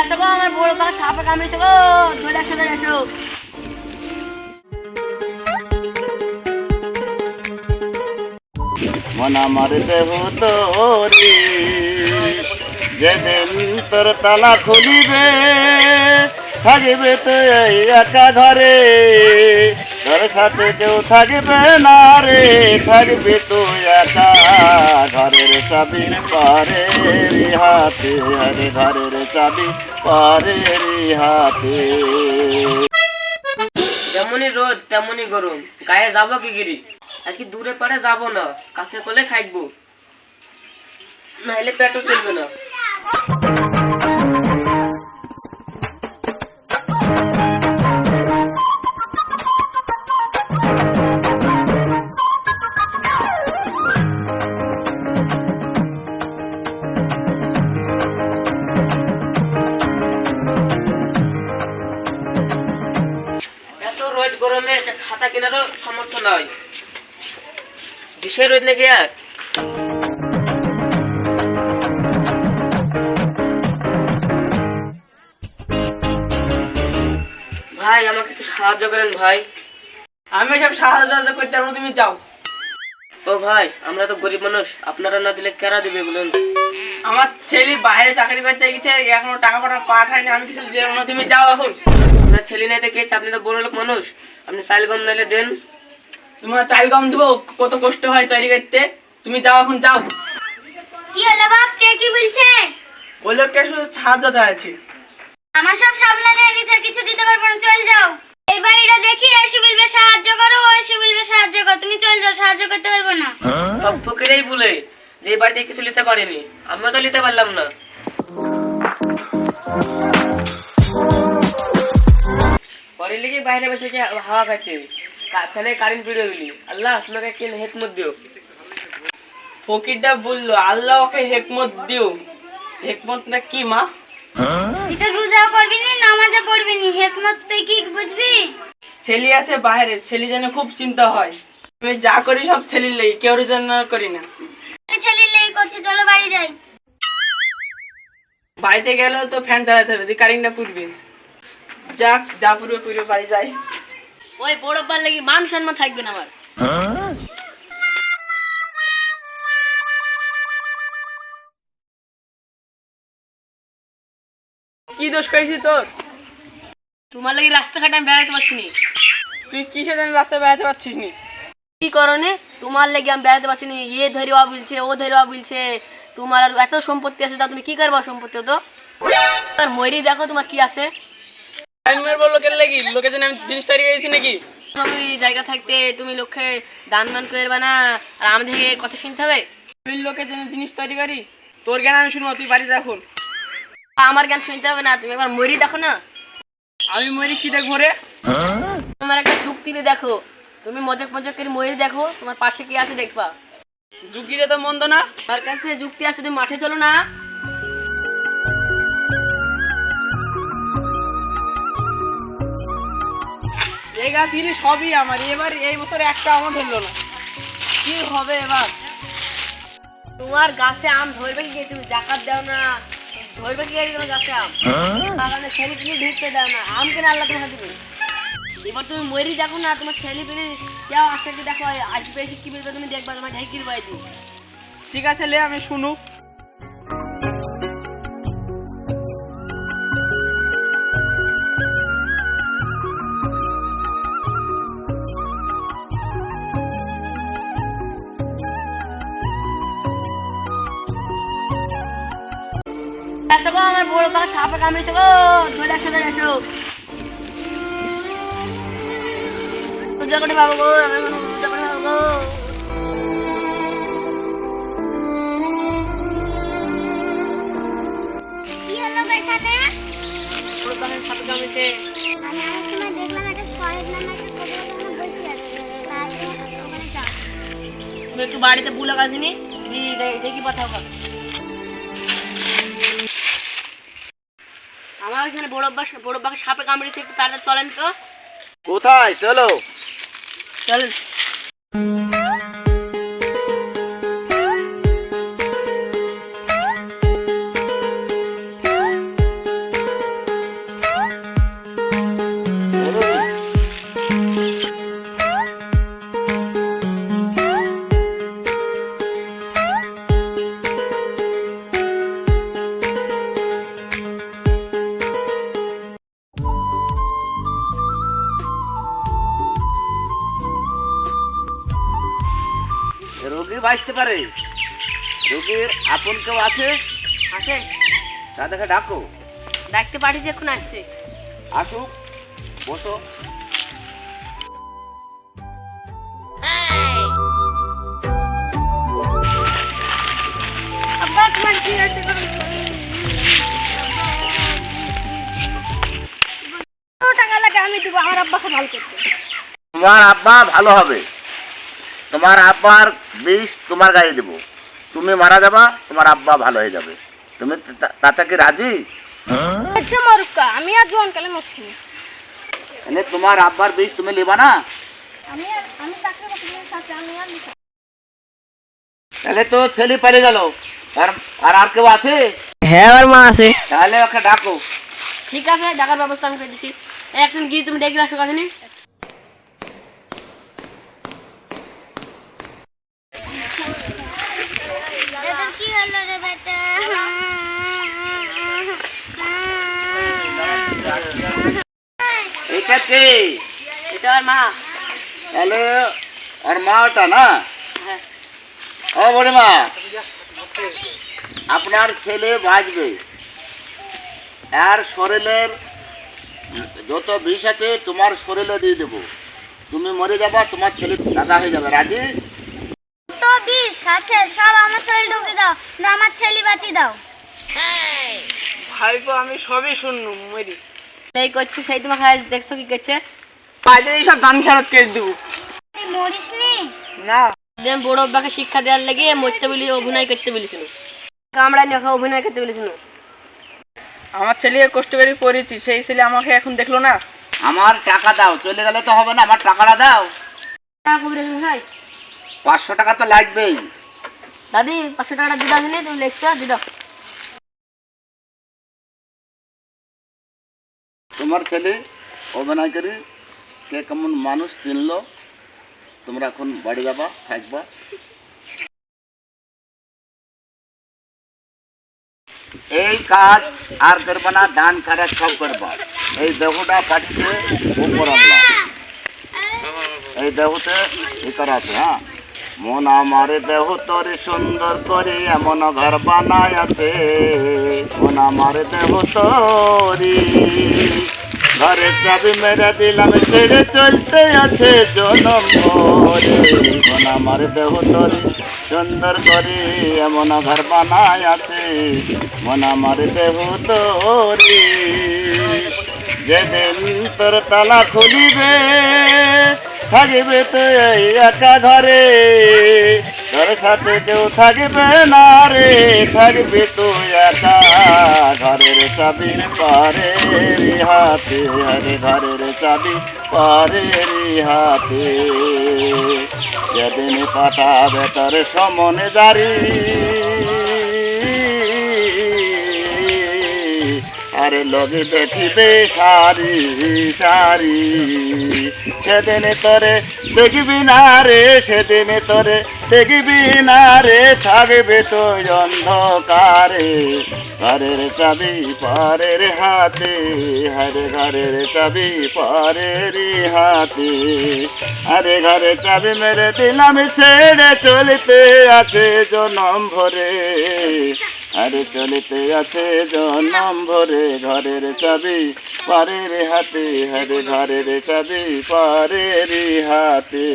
আসো গো, আমার বড় বাবা সাপে কামড়েছে গো, চলে আসো চলে আসো। মন আমার দেহ তোরি, যেদিন তোর তালা খুলিবে, থাকবে তো একা ঘরে। তোর সাথে কেউ থাকবে না রে, থাকবে তো একা। ঘরের চাবির পারে হাতে, আরে ঘরের চাবি পারে হাতে। যেমনই রোদ, তেমনই গরম। গায়ে যাব কি গিরি আজকে দূরে পারে যাব না, কাছে করলে থাকব। নাহলে পেটও চলবে না। সামর্থ্য নয় রোদ নাকি আর ভাই আমাকে একটু সাহায্য করেন ভাই। আমি সব সাহায্য করতে পারব তুমি যাও। ও ভাই আমরা তো গরিব মানুষ আপনারা না দিলে কেরা দিবে বলুন? আমার ছেলে বাইরে চাকরি করতে গেছে এখনও টাকা পাঠা পাঠায়নি আমি কিছু দিয়ে দেবো না, তুমি যাও এখন। আপনার ছেলে নাই দেখে আপনি তো বড় লোক মানুষ। আপনি চাইল কম নাইলে দেন। তোমার চাল গম দেবো কত কষ্ট হয় তৈরি করতে। তুমি যাও এখন যাও। কি হলো বাপ? কে কি বলছে? ওই লোকটা শুধু সাহায্য চাইছি। আমার সব সামলালে হয়ে গেছে আর কিছু দিতে পারব না চল যাও। এই বাড়িটা দেখি এসে বলবে সাহায্য করো ও এসে বলবে সাহায্য করো। তুমি চল যাও সাহায্য করতে পারব না। সব ফকিরেই বলে যে বাড়িতে কিছু নিতে পারিনি। আমিও তো নিতে পারলাম না। পরে লিগে বাইরে বসে বসে হাওয়া খাচ্ছে। কা- কারেন্ট বেরিয়ে গেলি আল্লাহ তোমাকে কি হেকমত দিও? ফকিরটা বলল আল্লাহ ওকে হেকমত দিও। হেকমত না কি মা? তো রোজাও করবি নি নামাজও পড়বি নি? হেকমত তুই কি বুঝবি? ছেলে আছে বাইরে ছেলে যেন খুব চিন্তা হয়। আমি যা করি সব ছেলের লেগে কেউ জন্য করি না। ছেলে লেগে করছে চলো বাড়ি যাই। বাড়িতে গেলেও তো ফ্যান চালাতে হবে কারেন্টটা পুড়বে। যাক যা পুরবে পুরবে বাড়ি যাই। ওই বড় পার লাগি মান সম্মান থাকবে না আমার। কি দোষ করেছি তোর? তোমার লাগি রাস্তাঘাটে আমি বেড়াতে পারছি না। তুই কিসের জন্য রাস্তায় বেড়াতে পারছিস নি? কি করনে তোমার লেগে আমি বেড়াতে পারছি না ইয়ে ধরিবা বলছে ও ধরিবা বলছে তোমার আর এত সম্পত্তি আছে তা তুমি কি করবা সম্পত্তি তো তোর ময়ূরি দেখো তোমার কি আছে। আমি মেয়ের বলল কেন লাগি? লোকের জন্য আমি জিনিস তৈরি করেছি নাকি? তুমি জায়গা থাকতে তুমি লোককে দান করবে না আর আমাদেরকে কথা শুনতে হবে? তুই লোকের জন্য জিনিস তৈরি করি। তোর জ্ঞান আমি শুনব তুই বাড়ি আমার জ্ঞান শুনতে হবে না তুমি একবার ময়ূরি দেখো না। আমি মরি কি দেখব রে? তোমার একটা দেখো। তুমি মজাক মজাক করে ময়ূরি দেখো তোমার পাশে কি আছে দেখবা। ঝুঁকিরে তো মন্দ না। তার কাছে যুক্তি আছে তুমি মাঠে চলো না। এই গাছ জিনিস সবই আমার এবার এই বছর একটা আমার ধরলো না। কি হবে এবার? তোমার গাছে আম ধরবে কি? তুমি জাকাত দাও না। ধরবে কি তোমার গাছে আম? বাগানে ছেলে পিলি ঢুকতে দাও না। আম কেন আল্লাহ তোমার দিবে। এবার তুমি মরি দেখো না তোমার ছেলে পিলি কেউ আসে কি দেখো আসবে কি বলবে তুমি দেখবা তোমার ঢাকির বাই দিই ঠিক আছে লে আমি শুনুক আসো গো আমার বড় সাপে কামড়েছে গো। চলে আসো চলে আসো। পূজা করে পাবো গো আমি এখন পূজা করে পাবো গো। কি হলো এখানে? বড় বাবার সাপে কামড়েছে। আমি আমার সময় দেখলাম একটা সরেজ নামে একটা কবুতর ওখানে বসে আছে। তাই ওখানে যাও একটু বাড়িতে বুলা গাছ দে- দেখি পাঠাও গা। আমার এখানে বড় বড় সাপে কামড়েছে একটু তাড়াতাড়ি চলেন তো। কোথায়? চলো। চলেন। আসতে পারে। রোগীর আপন কেউ আছে? আসে তাদেরকে ডাকো। ডাকতে পারি এখন আসছে। আসুক বসো। টাকা লাগে আমি দিব? আমার আব্বাকে ভালো করতে। তোমার আব্বা ভালো হবে। তোমার আব্বার বিষ তোমার গায়ে দেবো। তুমি মারা যাবা তোমার আব্বা ভালো হয়ে যাবে। তুমি তাতে কি রাজি? আচ্ছা আমি আর জোয়ান কালে মরছি না। তোমার আব্বার বিষ তুমি নেবা না? আমি আর আমি চাকরি বাকরি সাথে আমি আর লিখা তাহলে তো ছেলে পারে গেল। আর আর আর কেউ আছে? হ্যাঁ আমার মা আছে। তাহলে ওকে ডাকো। ঠিক আছে ডাকার ব্যবস্থা আমি করে দিচ্ছি একদিন গিয়ে তুমি ডেকে আসো কাছে দাদা কি রে বেটা এটা আমার মা। তাহলে আর না? ও মা আপনার ছেলে বাঁচবে। আর শরীরের যত বিষ আছে, তোমার শরীরে দিয়ে দেবো। তুমি মরে যাবা, তোমার ছেলে দাদা হয়ে যাবে। রাজি? আছে সব আমার শরীর ঢুকে দাও না আমার ছেলে বাঁচি দাও। ভাইপো আমি সবই শুনলুম মরি। সেই করছি সেই তোমার খায় দেখছ কি করছে? বাজে সব কেটে দেবো। মরিস নি না। দেন বড় অব্বাকে শিক্ষা দেওয়ার লেগে মরতে বলি অভিনয় করতে বলেছিল। কামড়া নিয়ে অভিনয় করতে বলেছিল। আমার ছেলেকে কষ্ট করে পড়েছি সেই ছেলে আমাকে এখন দেখল না। আমার টাকা দাও চলে গেলে তো হবে না আমার টাকাটা দাও। মশাই পাঁচশো টাকা তো লাগবেই। দাদি পাঁচশো টাকাটা দিদা দিলে তুমি লেখছো দিদা। তোমার ছেলে অভিনয় করি কে কেমন মানুষ চিনলো? তোমরা এখন বাড়ি যাবা থাকবা। এই কাজ আর করবা না দান কারা সব করবা। এই দেহটা পাঠিয়ে উপর আনলাম। এই দেহতে ই করা আছে হ্যাঁ? মন আমার দেহ তরে সুন্দর করে এমন ঘর বানায় আছে মন আমার দেহ তরি ঘরে চাবি মেরে দিলাম, ছেড়ে চলতে আছে জনম মন আমার দেহ তরে সুন্দর করে এমন ঘর বানায় আছে মন আমার দেহ তরি যেদিন তোর তালা খুলিবে থাকবে তো এই একা ঘরে। তোর সাথে কেউ থাকবে না রে, থাকবে তো একা ঘরের চাবি পারের হাতে। আরে ঘরের চাবি পারের হাতে। যেদিন পাঠাবে তোর সমনে দাঁড়ি আরে লগে দেখিবে সারি সারি। সেদিন তরে দেখবি না রে, সেদিন তোরে দেখবি না রে, থাকবে তো অন্ধকারে। ঘরের চাবি পরের হাতে হরে ঘরের চাবি পরের হাতে। আরে ঘরে চাবি মেরে দিলাম, ছেড়ে চলতে আছে জনম ভরে। আরে চলিতে আছে জনম ভরে ঘরের চাবি পারের হাতে হরে ঘরের চাবি পারের হাতে।